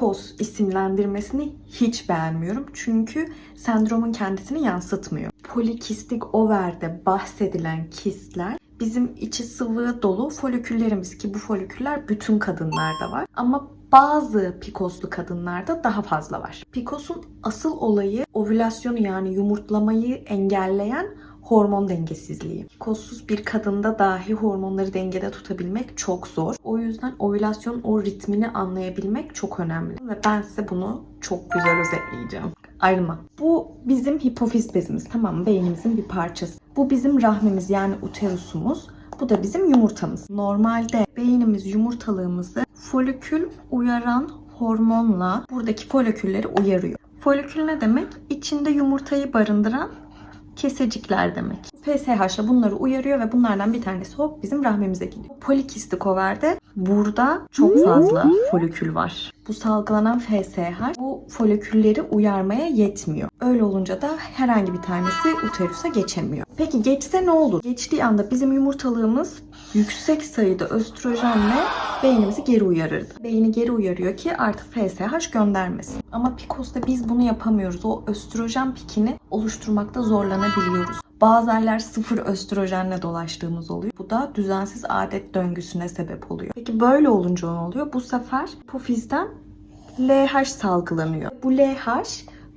PCOS isimlendirmesini hiç beğenmiyorum. Çünkü sendromun kendisini yansıtmıyor. Polikistik overde bahsedilen kistler bizim içi sıvı dolu foliküllerimiz ki bu foliküller bütün kadınlarda var. Ama bazı pikoslu kadınlarda daha fazla var. PCOS'un asıl olayı ovülasyonu yani yumurtlamayı engelleyen hormon dengesizliği. PCOS'suz bir kadında dahi hormonları dengede tutabilmek çok zor. O yüzden ovülasyonun o ritmini anlayabilmek çok önemli. Ve ben size bunu çok güzel özetleyeceğim. Ayrılma. Bu bizim hipofiz bezimiz tamam mı? Beynimizin bir parçası. Bu bizim rahmimiz yani uterusumuz. Bu da bizim yumurtamız. Normalde beynimiz yumurtalığımızı folikül uyaran hormonla buradaki folikülleri uyarıyor. Folikül ne demek? İçinde yumurtayı barındıran kesecikler demek. FSH bunları uyarıyor ve bunlardan bir tanesi hop bizim rahmimize gidiyor. Polikistik overde burada çok fazla folikül var. Bu salgılanan FSH bu folikülleri uyarmaya yetmiyor. Öyle olunca da herhangi bir tanesi uterusa geçemiyor. Peki geçse ne olur? Geçtiği anda bizim yumurtalığımız yüksek sayıda östrojenle beynimizi geri uyarırdı. Beyni geri uyarıyor ki artık FSH göndermesin. Ama PCOS'ta biz bunu yapamıyoruz. O östrojen pikini oluşturmakta zorlanabiliyoruz. Bazı aylar sıfır östrojenle dolaştığımız oluyor. Bu da düzensiz adet döngüsüne sebep oluyor. Peki böyle olunca ne oluyor? Bu sefer hipofizden LH salgılanıyor. Bu LH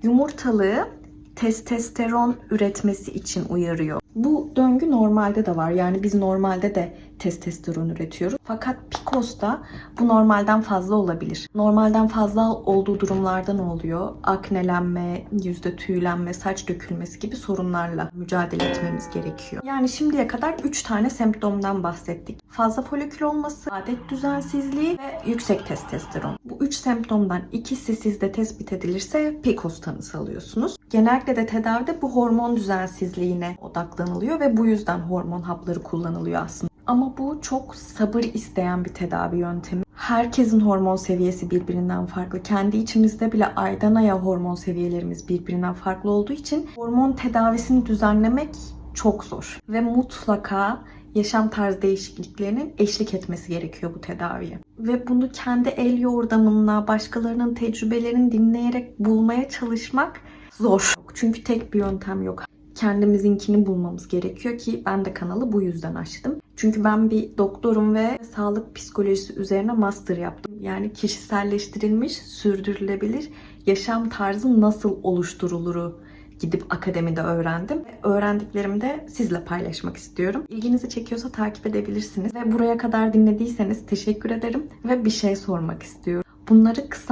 yumurtalığı testosteron üretmesi için uyarıyor. Bu döngü normalde de var. Yani biz normalde de testosteron üretiyoruz. Fakat PCOS'ta bu normalden fazla olabilir. Normalden fazla olduğu durumlarda ne oluyor? Aknelenme, yüzde tüylenme, saç dökülmesi gibi sorunlarla mücadele etmemiz gerekiyor. Yani şimdiye kadar 3 tane semptomdan bahsettik. Fazla folikül olması, adet düzensizliği ve yüksek testosteron. Bu 3 semptomdan ikisi sizde tespit edilirse PCOS tanısı alıyorsunuz. Genellikle de tedavide bu hormon düzensizliğine odaklanılıyor ve bu yüzden hormon hapları kullanılıyor aslında. Ama bu çok sabır isteyen bir tedavi yöntemi. Herkesin hormon seviyesi birbirinden farklı. Kendi içimizde bile aydan aya hormon seviyelerimiz birbirinden farklı olduğu için hormon tedavisini düzenlemek çok zor. Ve mutlaka yaşam tarzı değişikliklerinin eşlik etmesi gerekiyor bu tedaviye. Ve bunu kendi el yordamınla, başkalarının tecrübelerini dinleyerek bulmaya çalışmak zor. Çünkü tek bir yöntem yok. Kendimizinkini bulmamız gerekiyor ki ben de kanalı bu yüzden açtım. Çünkü ben bir doktorum ve sağlık psikolojisi üzerine master yaptım. Yani kişiselleştirilmiş, sürdürülebilir yaşam tarzı nasıl oluşturuluru gidip akademide öğrendim. Öğrendiklerimi de sizle paylaşmak istiyorum. İlginizi çekiyorsa takip edebilirsiniz. Ve buraya kadar dinlediyseniz teşekkür ederim ve bir şey sormak istiyorum. Bunları kısa